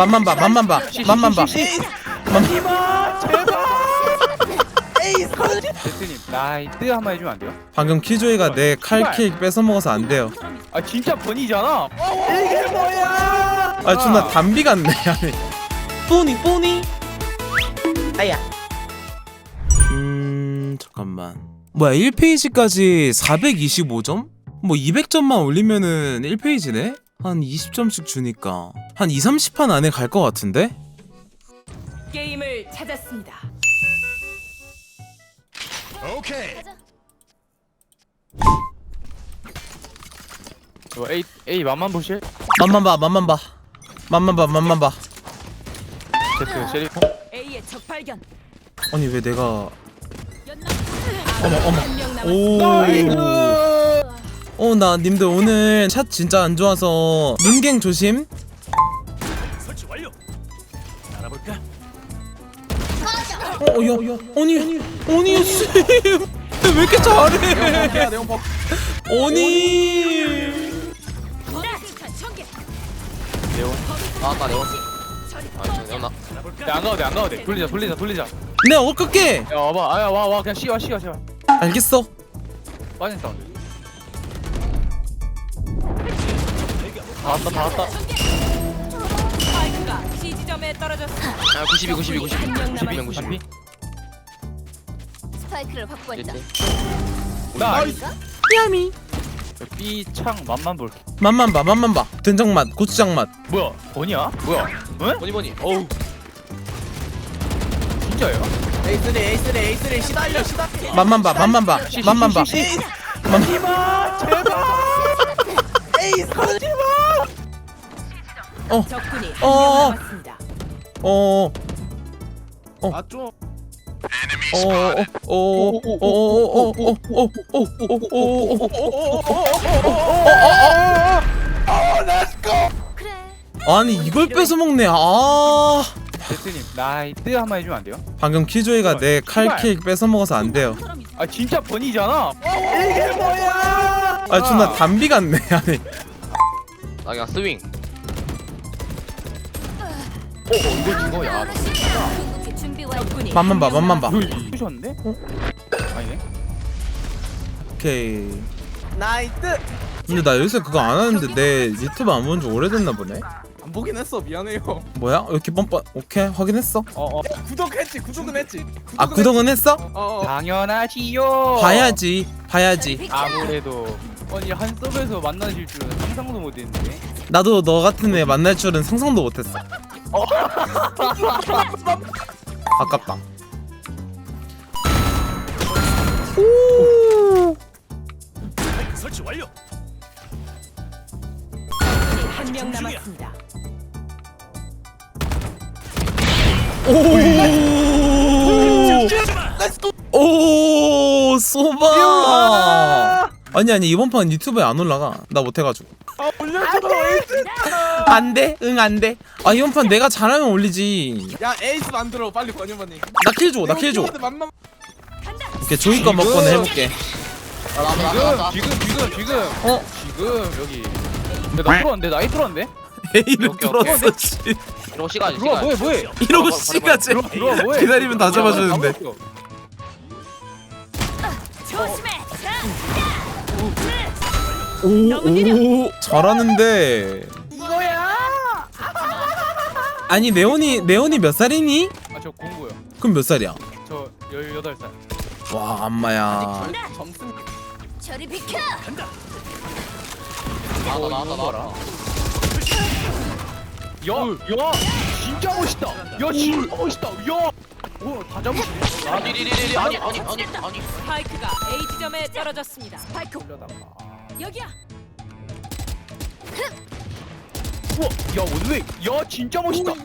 맛만 봐 맛만 봐 맛만 봐. 대표님 나이트 한번 해주면 안 돼요? 방금 키조이가 내 칼킥 뺏어 먹어서 안 돼요. 아 진짜 번이잖아. 아 존나 담비 같네 아니. 뽀니 뽀니? 아야. 음 잠깐만. 뭐야 1페이지까지 425점? 뭐 200점만 올리면은 1페이지네? 한 20점씩 주니까 한 2, 30판 안에 갈 것 같은데? 게임을 찾았습니다. 저 A A 맛만 보실? 맛만 봐 맛만 봐 맛만 봐 맛만 봐 대표 셰리프. A의 적 발견. 아니 왜 내가 어머 어머. 오. 어, 나 님들 오늘 샷 진짜 안 좋아서 눈갱 조심. 설치 완료. 알아볼까? 어, 야, 야, 아니, 아니, 씨, 왜 이렇게 잘해? 아니, 레온. 나왔다 레온 아 레온 나 야 안 가도 돼 안 가도 돼. 돌리자 돌리자 돌리자. 내가 어끌게. 야 와봐. 아야 와 와 그냥 씌워 씌워 씌워. 알겠어. 빠진 사운드. 다 왔다 다 왔다. 스파이크가 C 지점에 떨어졌습니다. 아92 92 92 한명 92명 남았습니다. 92 스파이크를 확보했다. 나 야미. B 창 맛만 볼게. 맛만 봐, 맛만 봐. 된장 맛, 고추장 맛. 뭐야? 번이야? 뭐야? 응? 뭐니 뭐니 어우. 진짜예요? 에이스리 에이스리 에이스리 시달려 시달려 맛만 봐, 맛만 봐, 맛만 봐. 맛. 에이 서지 마. 어. 적군이 어. 한명 남았습니다. 어. 아 좀. 아니 이걸 뺏어 먹네. 아 제트님 나이트 한번 해주면 안 돼요? 방금 키조이가 내 칼킥 뺏어 먹어서 안 돼요. 아 진짜 번이잖아. 이게 뭐야? 아 존나 담비 같네. 아니. 나 그냥 스윙 어 언제 죽어 야. 적군이 맛만 봐, 맛만 봐. 남았습니다. 부셨는데? 아니네. 오케이. 나이트 근데 나 요새 그거 안 하는데 내 유튜브 안 본 지 오래됐나 보네. 안 보긴 했어 미안해요 뭐야? 왜 이렇게 뻔뻔? 오케이 확인했어. 어 어. 구독했지 구독은 했지 아 구독은 했어? 어 당연하지요. 봐야지, 봐야지. 아무래도 아니 한 섭에서 만나실 줄은 상상도 못했는데. 나도 너 같은 애 만날 줄은 상상도 못했어. 아깝다. 오. 설치 완료. 한 명 남았습니다. 오. 오 소바. 아니 아니 이번 판 유튜브에 안 올라가. 나 못해가지고. 아 올려줘 에이스 안 돼? 응 안 돼? 아 이번 판 내가 잘하면 올리지. 야 에이스 만들어 빨리 권유만님 나킬 줘, 나 킬 줘. 이렇게 조이 거 먹고는 해볼게. 지금 지금 지금 지금 어? 지금 여기. 근데 나 들어왔는데 나이 들어왔는데? A를 오케이, 오케이. 뚫었어 씨. 이러고 시간 들어와 시간 뭐해 뭐해? 이러고 씨가 제 들어와 뭐해? 기다리면 다 잡아주는데. 오, 오, 잘하는데. 이거야 아니 네온이 네온이 몇 살이니? 아 저 공고요. 그럼 몇 살이야? 저 18살. 와 안마야. 점승 저리 비켜. 나왔다 나왔다 나왔다 야, 야, 진짜 멋있다. 야, 진짜 멋있다. 야, 오, 다 잡으시네. 아니 리리리리 아니 아니 아니 아니 스파이크가 A 지점에 떨어졌습니다. 스파이크 여기야. 우와, 야, 원웨이. 야, 진짜 멋있다. 야,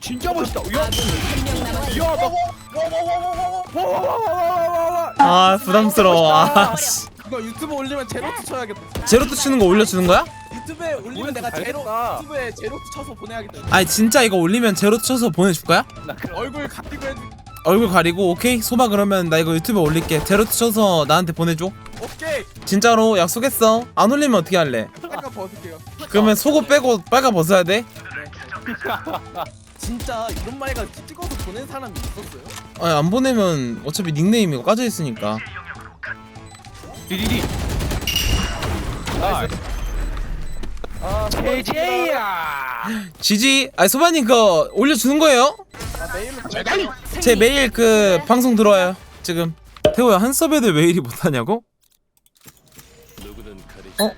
진짜 멋있다. 야, 한명 남았습니다. 야, 나. 와와와와와와와. 아 부담스러워. 아, 씨. 이거 유튜브 올리면 제로투 쳐야겠다 제로투 치는 거 올려주는 거야? 유튜브에 올리면 내가 제로. 유튜브에 제로투 쳐서 보내야겠다 아니 진짜 이거 올리면 제로투 쳐서 보내줄 거야? 얼굴 가리고 해줄 얼굴 가리고 오케이 소바 그러면 나 이거 유튜브에 올릴게 제로투 쳐서 나한테 보내줘 오케이 진짜로 약속했어 안 올리면 어떻게 할래? 잠깐 벗을게요 그러면 속옷 빼고 빨가 벗어야 돼? 진짜 이런 말가 찍어서 보낸 사람이 있었어요? 아니 안 보내면 어차피 닉네임이 까져 있으니까 디디디 제제야 지지 아니 소바님 그거 올려주는 거예요? 아 메일로 제 메일 그 방송 들어와요 지금 태호야 한 서베드 왜 이리 못하냐고? 어?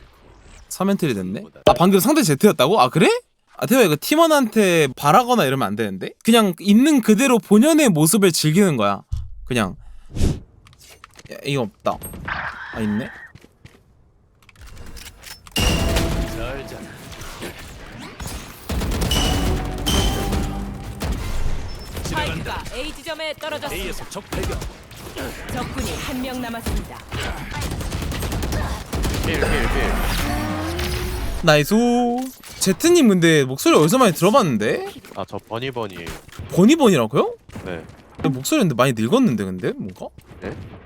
3엔트리 됐네? 아 방금 상대 제트였다고? 아 그래? 아 태호야 이거 팀원한테 바라거나 이러면 안 되는데? 그냥 있는 그대로 본연의 모습을 즐기는 거야 그냥 야, 이거 없다 아 있네? 스파이크가 A 지점에 떨어졌습니다. A에서 적 발견 적군이 한 명 남았습니다. 나이스 제트님 근데 목소리 어디서 많이 들어봤는데? 아저 버니버니에요. 버니버니라고요? 네. 근데 목소리 근데 많이 늙었는데 근데 뭔가? 확보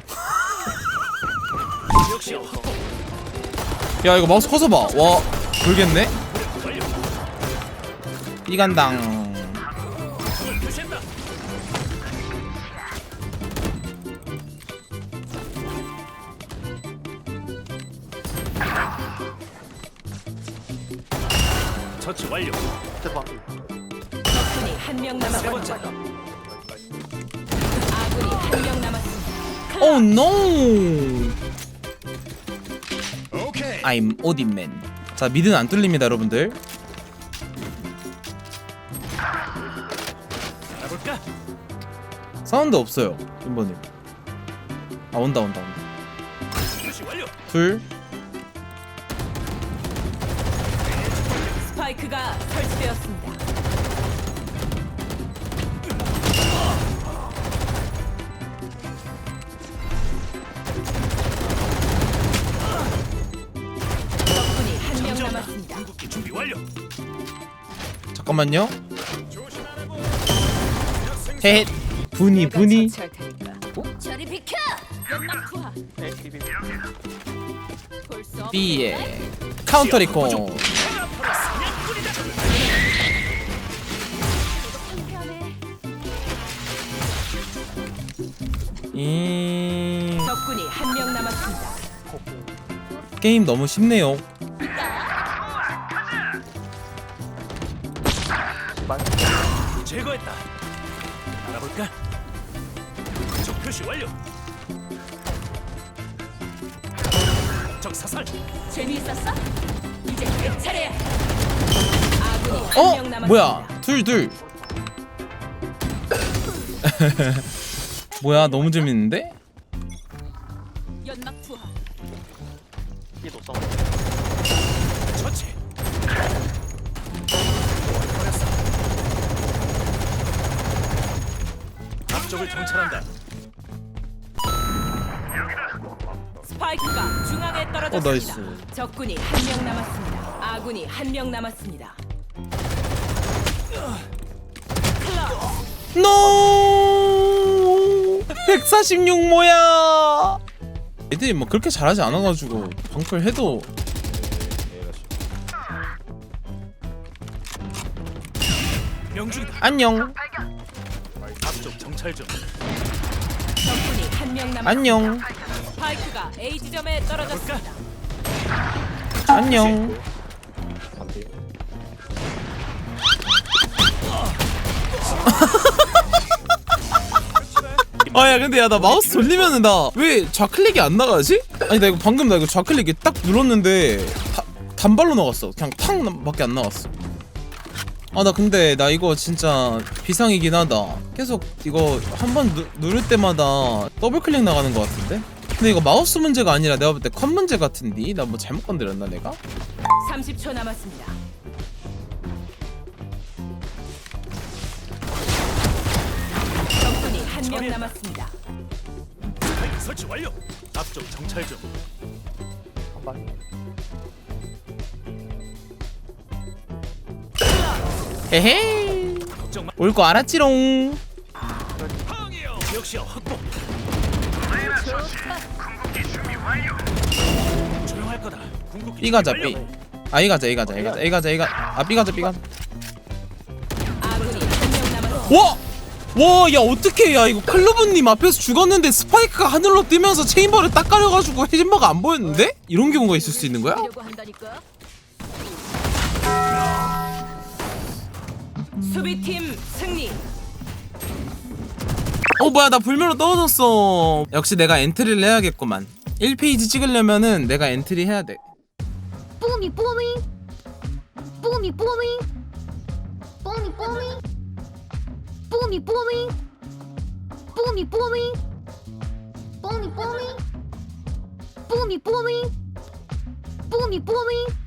야 이거 마우스 커서 봐와 돌겠네? 이간당 처치 완료 적군이 한명세 번째 남았습니다. 아군이 한 명 남았습니다. 오 노! I'm 오딘맨 자 미드는 안 뚫립니다 여러분들. 알아볼까? 사운드 없어요 인버님. 아 온다 온다 온다. 표시 완료! 둘. 스파이크가 설치되었습니다. 잠깐만요. 헤헷 분이 분이? 없. B에 카운터 리콘. 남았습니다. 게임 너무 쉽네요 제거했다 알아볼까 적 표시 완료 적 사살 재미있었어? 이제 내 차례야. 아군이 한 어? 명 남았습니다. 뭐야 둘 둘 뭐야 너무 재밌는데? 연막 투하. 처치 앞쪽을 정찰한다. 스파이크가 중앙에 어 떨어졌습니다. 나이스. 적군이 한 명 남았습니다. 아군이 한 명 남았습니다. 노 146 뭐야! 애들이 뭐 그렇게 잘하지 않아가지고 방풀 해도. 명중이다 안녕 정찰 중 적군이 한 명 남았습니다. 안녕 스파이크가 A 지점에 떨어졌습니다. 안녕 아야 근데 야 나 마우스 돌리면은 나 왜 좌클릭이 안 나가지? 아니 나 이거 방금 나 이거 좌클릭이 딱 눌렀는데 다, 단발로 나갔어 그냥 탕 밖에 안 나갔어 아 나 근데 나 이거 진짜 비상이긴 하다 계속 이거 한 번 누를 때마다 더블클릭 나가는 것 같은데? 근데 이거 마우스 문제가 아니라 내가 볼때컷 문제 같은데? 나 뭐 잘못 건드렸나 내가? 30초 남았습니다. 적군이 한 명 남았습니다. 설치 완료 앞쪽 정찰 중 에헤이 올 거 알았지롱 B 가자 B. 아 A 가자 A 가자 A 가자 A 가자 A 가자 아 B 가자 B 가자 와! 와, 야, 어떡해. 야, 이거 클로브님 앞에서 죽었는데 스파이크가 하늘로 뜨면서 체인버를 딱 가려가지고 헤진버가 안 보였는데? 이런 경우가 있을 수 있는 거야? 수비팀 승리. 어, 뭐야, 나 불멸로 떨어졌어. 역시 내가 엔트리를 해야겠구만. 1페이지 찍으려면은 내가 엔트리 해야 돼. 뽀미 뽀미 뽀미 뽀미 뽀미 뽀미 뽀미 뽀미 뽀미 뽀미 뽀미 뽀미 뽀미 뽀미 뽀미 뽀미